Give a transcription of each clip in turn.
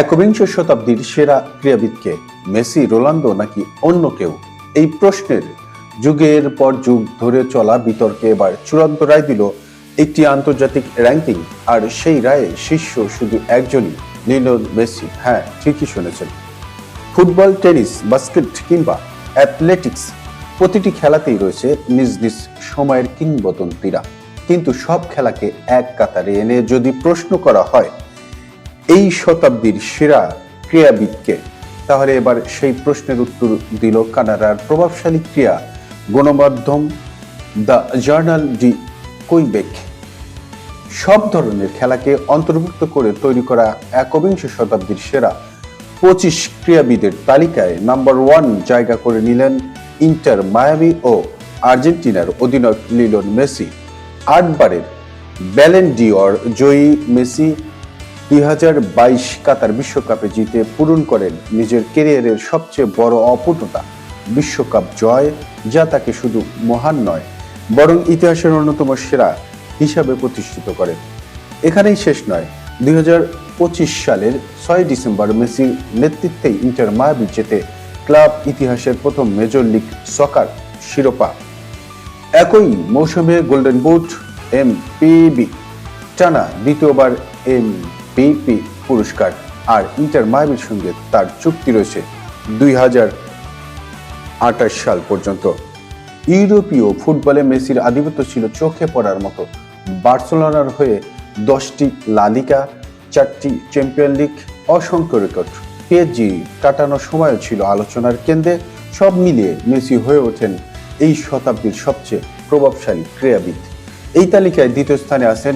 একবিংশ শতাব্দীর সেরা ক্রীড়াবিদকে মেসি, রোনালদো নাকি অন্য কেউ? এই প্রশ্নের যুগের পর যুগ ধরে চলা বিতর্কে এবার চূড়ান্ত রায় দিল একটি আন্তর্জাতিক র্যাঙ্কিং আর সেই রায়ে শীর্ষ শুধু একজনই লিওনেল মেসি। হ্যাঁ ঠিকই শুনেছেন। ফুটবল, টেনিস, বাস্কেট কিংবা অ্যাথলেটিক্স প্রতিটি খেলাতেই রয়েছে নিজ নিজ সময়ের কিংবদন্তিরা। কিন্তু সব খেলাকে এক কাতারে এনে যদি প্রশ্ন করা হয় এই শতাব্দীর সেরা ক্রীড়াবিদকে? তাহলে এবার সেই প্রশ্নের উত্তর দিল কানাডার প্রভাবশালী ক্রীড়া, গণমাধ্যম দ্য জার্নাল ডি কুইবেক। সব ধরনের খেলাকে অন্তর্ভুক্ত করে তৈরি করা একবিংশ শতাব্দীর সেরা পঁচিশ ক্রীড়াবিদের তালিকায় নাম্বার ওয়ান জায়গা করে নিলেন ইন্টার মায়ামি ও আর্জেন্টিনার অধিনায়ক লিলন মেসি। আটবারের ব্যালেন ডিওর জয়ী মেসি দুই হাজার বাইশ কাতার বিশ্বকাপে জিতে পূরণ করেন নিজের ক্যারিয়ারের সবচেয়ে বড় অপূর্ণতা, বিশ্বকাপ জয়, যা তাকে শুধু মহান নয়, বরং ইতিহাসের অন্যতম সেরা হিসাবে প্রতিষ্ঠিত করে এখানেই শেষ নয়, দুই সালের ছয় ডিসেম্বর মেসির নেতৃত্বে ইন্টার মায়াবি জেতে ক্লাব ইতিহাসের প্রথম মেজর লিগ সকার শিরোপা। একই মৌসুমে গোল্ডেন বুট এম পিবি টানা দ্বিতীয়বার এম পিপি পুরস্কার আর ইন্টার মায়াবির সঙ্গে তার চুক্তি রয়েছে দুই আঠাশ সাল পর্যন্ত। ইউরোপীয় ফুটবলে মেসির আধিপত্য ছিল চোখে পড়ার মতো। বার্সেলোনার হয়ে দশটি লালিকা চারটি চ্যাম্পিয়ন লিগ, অসংখ্য রেকর্ড। পিএসজি কাটানোর সময়ও ছিল আলোচনার কেন্দ্রে। সব মিলিয়ে মেসি হয়ে ওঠেন এই শতাব্দীর সবচেয়ে প্রভাবশালী ক্রীড়াবিদ। এই তালিকায় দ্বিতীয় স্থানে আছেন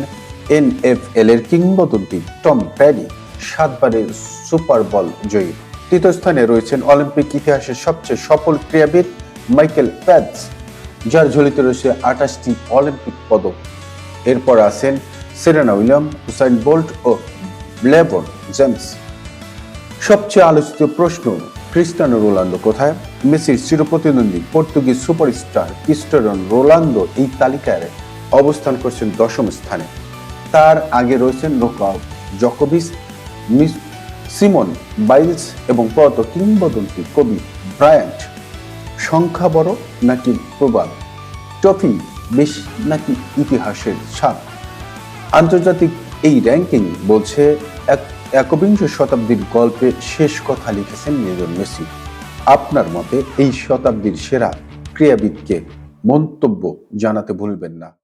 এনএফএল এর কিংবদন্তি টম প্যারি সাতবারের সুপার বল জয়ী। তৃতীয় স্থানে রয়েছেন অলিম্পিক ইতিহাসের সবচেয়ে সফল ক্রীড়াবিদ মাইকেল প্যাডস যার ঝুলিতে রয়েছে আঠাশটি অলিম্পিক পদক। এরপর আছেন সেরেনা উইলিয়াম, হুসাইন বোল্ট ও ব্লেবন জেমস। সবচেয়ে আলোচিত প্রশ্ন ক্রিস্টানো রোনালদো কোথায়? মেসির চিরপ্রতিদ্বন্দ্বী পর্তুগিজ সুপারস্টার ক্রিস্টানো রোনালদো এই তালিকায় অবস্থান করছেন দশম স্থানে। তার আগে রয়েছেন নোকাও জকোভিস, মিস সিমন, বাইলস এবং পরত কিংবদন্তি কবি ব্রায়ান্ট। সংখ্যা বড় নাকি প্রবাদ ট্রফি বেশি নাকি ইতিহাসের ছাপ? আন্তর্জাতিক এই র্যাঙ্কিং বলছে, এক একবিংশ শতাব্দীর গল্পে শেষ কথা লিখেছেন লিওনেল মেসি। আপনার মতে এই শতাব্দীর সেরা ক্রীড়াবিদকে মন্তব্য জানাতে ভুলবেন না।